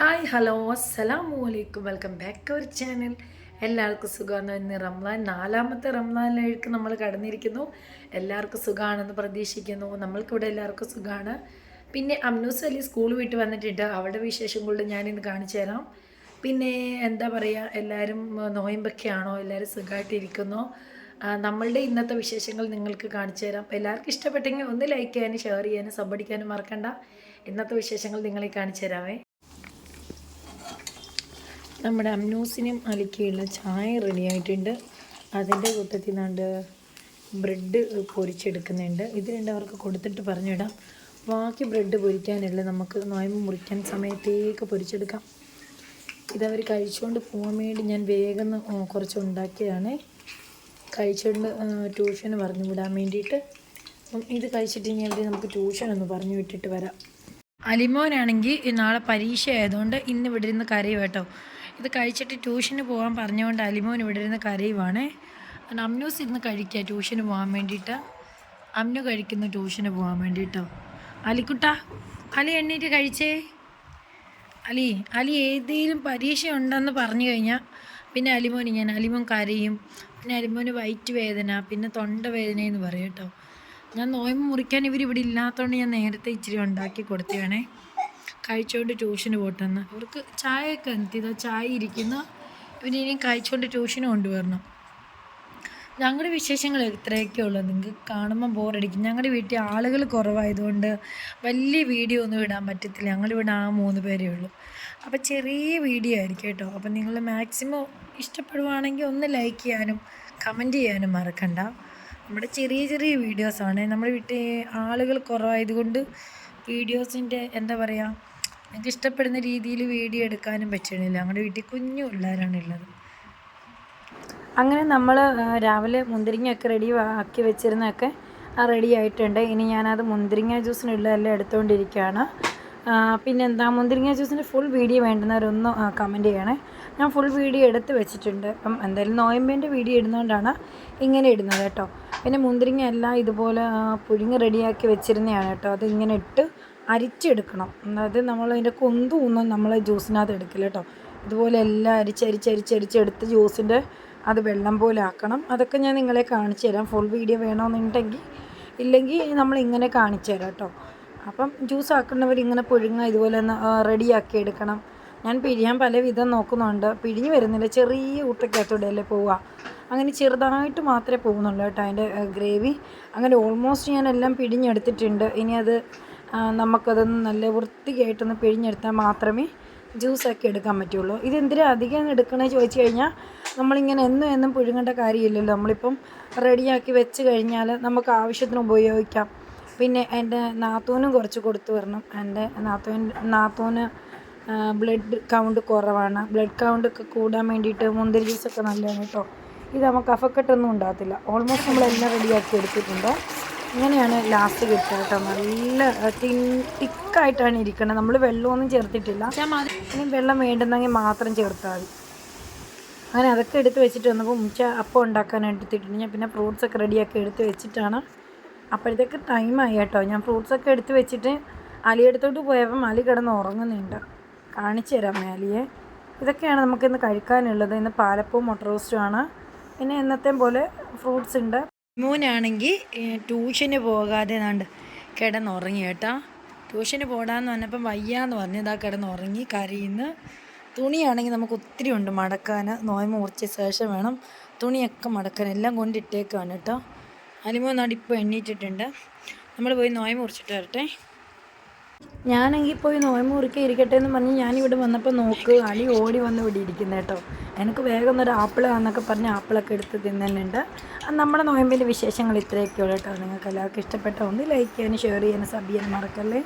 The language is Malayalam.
ഹലോ അസ്സലാമു അലൈക്കും. Welcome back our channel. എല്ലാവർക്കും സുഖമാണ്? ഇന്ന് റംലാൻ നാലാമത്തെ റംലാനിലേക്ക് നമ്മൾ കടന്നിരിക്കുന്നു. എല്ലാവർക്കും സുഖമാണെന്ന് പ്രതീക്ഷിക്കുന്നു. നമ്മൾക്കിവിടെ എല്ലാവർക്കും സുഖമാണ്. പിന്നെ അമ്നൂസ് അലി സ്കൂൾ വിട്ട് വന്നിട്ടുണ്ട്. അവിടെ വിശേഷം കൊണ്ട് ഞാനിന്ന് കാണിച്ചു തരാം. പിന്നെ എന്താ പറയുക എല്ലാവരും നോയമ്പൊക്കെയാണോ? എല്ലാവരും സുഖമായിട്ടിരിക്കുന്നോ. നമ്മളുടെ ഇന്നത്തെ വിശേഷങ്ങൾ നിങ്ങൾക്ക് കാണിച്ചു തരാം. എല്ലാവർക്കും ഇഷ്ടപ്പെട്ടെങ്കിൽ ഒന്ന് ലൈക്ക് ചെയ്യാനും ഷെയർ ചെയ്യാനും സബ്ബടിക്കാനും മറക്കണ്ട. ഇന്നത്തെ വിശേഷങ്ങൾ നിങ്ങളെ കാണിച്ചു തരാമേ. നമ്മുടെ അമ്നൂസിനും അലിക്കുള്ള ചായ റെഡി ആയിട്ടുണ്ട്. അതിന്റെ കൂട്ടത്തിൽ നിന്നാണ്ട് ബ്രെഡ് പൊരിച്ചെടുക്കുന്നുണ്ട്. ഇത് രണ്ടവർക്ക് കൊടുത്തിട്ട് പറഞ്ഞിടാം. ബാക്കി ബ്രെഡ് പൊരിക്കാനല്ല നമുക്ക് നോയമ്പ് മുറിക്കാൻ സമയത്തേക്ക് പൊരിച്ചെടുക്കാം. ഇതവർ കഴിച്ചുകൊണ്ട് പോകാൻ വേണ്ടി ഞാൻ വേഗം കുറച്ച് ഉണ്ടാക്കിയതാണ്. കഴിച്ചുകൊണ്ട് ട്യൂഷന് പറഞ്ഞു വിടാൻ വേണ്ടിയിട്ട്. ഇത് കഴിച്ചിട്ട് ഇനി നമുക്ക് ട്യൂഷൻ ഒന്ന് പറഞ്ഞു വിട്ടിട്ട് വരാം. അലിമോനാണെങ്കിൽ നാളെ പരീക്ഷ ആയതുകൊണ്ട് ഇന്ന് ഇവിടെ ഇരുന്ന് കരയും കേട്ടോ. ഇത് കഴിച്ചിട്ട് ട്യൂഷന് പോകാൻ പറഞ്ഞുകൊണ്ട് അലിമോൻ ഇവിടെ ഇരുന്ന് കരയുവാണേ. കാരണം അമ്നൂസ് ഇരുന്ന് കഴിക്കുക ട്യൂഷന് പോകാൻ വേണ്ടിയിട്ട്. അമ്നു കഴിക്കുന്നു ട്യൂഷന് പോകാൻ വേണ്ടിയിട്ടോ. അലിക്കുട്ട അലി എണ്ണീറ്റ് കഴിച്ചേ. അലി അലി ഏതെങ്കിലും പരീക്ഷ ഉണ്ടെന്ന് പറഞ്ഞു കഴിഞ്ഞാൽ പിന്നെ അലിമോൻ ഞാൻ അലിമോൻ കരയും. പിന്നെ അലിമോന് വയറ്റ് വേദന പിന്നെ തൊണ്ട വേദന എന്ന് പറയും കേട്ടോ. ഞാൻ നോയമ്പ് മുറിക്കാൻ ഇവർ ഇവിടെ ഇല്ലാത്തതുകൊണ്ട് ഞാൻ നേരത്തെ ഇച്ചിരി ഉണ്ടാക്കി കൊടുത്തതാണേ കഴിച്ചുകൊണ്ട് ട്യൂഷന് പോട്ടെന്ന്. അവർക്ക് ചായയൊക്കെ എന്തിതാ ചായ ഇരിക്കുന്ന. ഇനി കഴിച്ചുകൊണ്ട് ട്യൂഷന് കൊണ്ടുവരണം. ഞങ്ങളുടെ വിശേഷങ്ങൾ ഇത്രയൊക്കെ ഉള്ളൂ. നിങ്ങൾക്ക് കാണുമ്പോൾ ബോറടിക്കും ഞങ്ങളുടെ വീട്ടിൽ ആളുകൾ കുറവായതുകൊണ്ട് വലിയ വീഡിയോ ഒന്നും ഇടാൻ പറ്റത്തില്ല. ഞങ്ങളിവിടെ ആ മൂന്ന് പേരേ ഉള്ളൂ. അപ്പോൾ ചെറിയ വീഡിയോ ആയിരിക്കും കേട്ടോ. അപ്പോൾ നിങ്ങൾ മാക്സിമം ഇഷ്ടപ്പെടുവാണെങ്കിൽ ഒന്ന് ലൈക്ക് ചെയ്യാനും കമന്റ് ചെയ്യാനും മറക്കണ്ട. നമ്മുടെ ചെറിയ ചെറിയ വീഡിയോസാണ് നമ്മുടെ വീട്ടിൽ ആളുകൾ കുറവായതുകൊണ്ട് വീഡിയോസിന്റെ എന്താ പറയുക നിങ്ങൾക്ക് ഇഷ്ടപ്പെടുന്ന രീതിയിൽ വീഡിയോ എടുക്കാനും പറ്റണില്ല. ഞങ്ങളുടെ വീട്ടിൽ കുഞ്ഞു പിള്ളേരാണ് ഉള്ളത് അങ്ങനെ നമ്മൾ രാവിലെ മുന്തിരിങ്ങയൊക്കെ റെഡി ആക്കി വെച്ചിരുന്നൊക്കെ റെഡി ആയിട്ടുണ്ട്. ഇനി ഞാനത് മുന്തിരിങ്ങ ജ്യൂസിനുള്ളതെല്ലാം എടുത്തുകൊണ്ടിരിക്കുകയാണ് പിന്നെ പിന്നെന്താ മുന്തിരിങ്ങ ജ്യൂസിന്റെ ഫുൾ വീഡിയോ വേണ്ടുന്നവരൊന്ന് കമന്റ് ചെയ്യണേ. ഞാൻ ഫുൾ വീഡിയോ എടുത്ത് വെച്ചിട്ടുണ്ട്. അപ്പം എന്തായാലും നോയമ്പേന്റെ വീഡിയോ ഇടുന്നതുകൊണ്ടാണ് ഇങ്ങനെ ഇടുന്നത് കേട്ടോ. പിന്നെ മുന്തിരിങ്ങ എല്ലാം ഇതുപോലെ പുഴുങ്ങി റെഡിയാക്കി വെച്ചിരുന്നതാണ് കേട്ടോ. അത് ഇങ്ങനെ ഇട്ട് അരിച്ചെടുക്കണം. അതായത് നമ്മൾ അതിന്റെ കൊന്തൊന്നും നമ്മൾ ജ്യൂസിനകത്ത് എടുക്കില്ല കേട്ടോ. ഇതുപോലെ എല്ലാം അരിച്ചരിച്ചരിച്ചരിച്ചെടുത്ത് ജ്യൂസിന്റെ അത് വെള്ളം പോലെ ആക്കണം. അതൊക്കെ ഞാൻ നിങ്ങളെ കാണിച്ചു തരാം. ഫുൾ വീഡിയോ വേണമെന്നുണ്ടെങ്കിൽ ഇല്ലെങ്കിൽ നമ്മൾ ഇങ്ങനെ കാണിച്ചു തരാം കേട്ടോ. അപ്പം ജ്യൂസ് ആക്കുന്നവർ ഇങ്ങനെ പുഴുങ്ങ ഇതുപോലെ ഒന്ന് റെഡിയാക്കി എടുക്കണം. ഞാൻ പിഴിയാൻ പല വിധം നോക്കുന്നുണ്ട്. പിഴിഞ്ഞ് വരുന്നില്ല. ചെറിയ ഊട്ടക്കകത്തൂടെയല്ലേ പോവുക. അങ്ങനെ ചെറുതായിട്ട് മാത്രമേ പോകുന്നുള്ളൂ കേട്ടോ അതിന്റെ ഗ്രേവി അങ്ങനെ ഓൾമോസ്റ്റ് ഞാനെല്ലാം പിഴിഞ്ഞെടുത്തിട്ടുണ്ട്. ഇനി അത് നമുക്കതൊന്ന് നല്ല വൃത്തിയായിട്ടൊന്ന് പിഴിഞ്ഞെടുത്താൽ മാത്രമേ ജ്യൂസൊക്കെ എടുക്കാൻ പറ്റുള്ളൂ. ഇതെന്തിനാ അധികം എടുക്കണേ ചോദിച്ചു കഴിഞ്ഞാൽ നമ്മളിങ്ങനെ എന്നും എന്നും പുഴുങ്ങേണ്ട കാര്യമില്ലല്ലോ. നമ്മളിപ്പം റെഡിയാക്കി വെച്ച് കഴിഞ്ഞാൽ നമുക്ക് ആവശ്യത്തിന് ഉപയോഗിക്കാം. പിന്നെ എന്റെ നാത്തൂനും കുറച്ച് കൊടുത്തു വരണം. എന്റെ നാത്തൂൻ നാത്തൂന് ബ്ലഡ് കൗണ്ട് കുറവാണ്. ബ്ലഡ് കൗണ്ട് ഒക്കെ കൂടാൻ വേണ്ടിയിട്ട് മുന്തിരി ജ്യൂസൊക്കെ നല്ലതാണ് കേട്ടോ. ഇത് നമുക്ക് അഫക്കെട്ടൊന്നും ഉണ്ടാകത്തില്ല. ഓൾമോസ്റ്റ് നമ്മളെല്ലാം റെഡിയാക്കി എടുത്തിട്ടുണ്ട്. ഇങ്ങനെയാണ് ലാസ്റ്റ് കിട്ടുക കേട്ടോ. നല്ല തിൻ തിക്കായിട്ടാണ് ഇരിക്കുന്നത് നമ്മൾ വെള്ളമൊന്നും ചേർത്തിട്ടില്ല. ഇനി വെള്ളം വേണ്ടുന്നെങ്കിൽ മാത്രം ചേർത്താൽ മതി. അങ്ങനെ അതൊക്കെ എടുത്ത് വെച്ചിട്ട് വന്നപ്പോൾ ഉച്ച അപ്പം ഉണ്ടാക്കാൻ എടുത്തിട്ടുണ്ട്. ഞാൻ പിന്നെ ഫ്രൂട്ട്സ് ഒക്കെ റെഡിയാക്കി എടുത്ത് വെച്ചിട്ടാണ്. അപ്പോഴത്തേക്ക് ടൈമായി കേട്ടോ. ഞാൻ ഫ്രൂട്ട്സ് ഒക്കെ എടുത്ത് വെച്ചിട്ട് അലിയെടുത്തോട്ട് പോയപ്പം അലി കിടന്ന് ഉറങ്ങുന്നുണ്ട്. കാണിച്ചു തരാം അലിയെ. ഇതൊക്കെയാണ് നമുക്കിന്ന് കഴിക്കാനുള്ളത്. ഇന്ന് പാലപ്പവും മുട്ട റോസ്റ്റുമാണ് പിന്നെ എന്നത്തെ പോലെ ഫ്രൂട്ട്സ് ഉണ്ട്. മൂന്നാണെങ്കിൽ ട്യൂഷന് പോകാതെ നാണ്ട് കിടന്നുറങ്ങി കേട്ടോ. ട്യൂഷന് പോടാന്ന് പറഞ്ഞപ്പം വയ്യാന്ന് പറഞ്ഞു ഇതാ കിടന്നുറങ്ങി കരയുന്നു. തുണിയാണെങ്കിൽ നമുക്ക് ഒത്തിരി ഉണ്ട് മടക്കാൻ നോയമ്പ് മുറിച്ച ശേഷം വേണം തുണിയൊക്കെ മടക്കാൻ. എല്ലാം കൊണ്ടിട്ടേക്കാണ് കേട്ടോ. അലിമോ നടിപ്പോൾ എണ്ണീറ്റിട്ടുണ്ട്. നമ്മൾ പോയി നോയമ്പ് മുറിച്ചിട്ട് വരട്ടെ. ഞാനെങ്കിൽ പോയി നോയമ്പ് മുറിക്കാൻ ഇരിക്കട്ടെ എന്ന് പറഞ്ഞ് ഞാനിവിടെ വന്നപ്പോൾ നോക്ക് അലി ഓടി വന്ന് ഇവിടെ ഇരിക്കുന്ന കേട്ടോ. എനിക്ക് വേഗം ഒരു ആപ്പിൾ എന്നൊക്കെ പറഞ്ഞ് ആപ്പിളൊക്കെ എടുത്ത് തിന്നുന്നുണ്ട്. നമ്മുടെ നോയമ്പിന്റെ വിശേഷങ്ങൾ ഇത്രയൊക്കെ ഉള്ളൂ കേട്ടോ. നിങ്ങൾക്ക് എല്ലാവർക്കും ഇഷ്ടപ്പെട്ട ഒന്ന് ലൈക്ക് ചെയ്യാനും ഷെയർ ചെയ്യാനും സബ് ചെയ്യാനും മറക്കല്ലേ?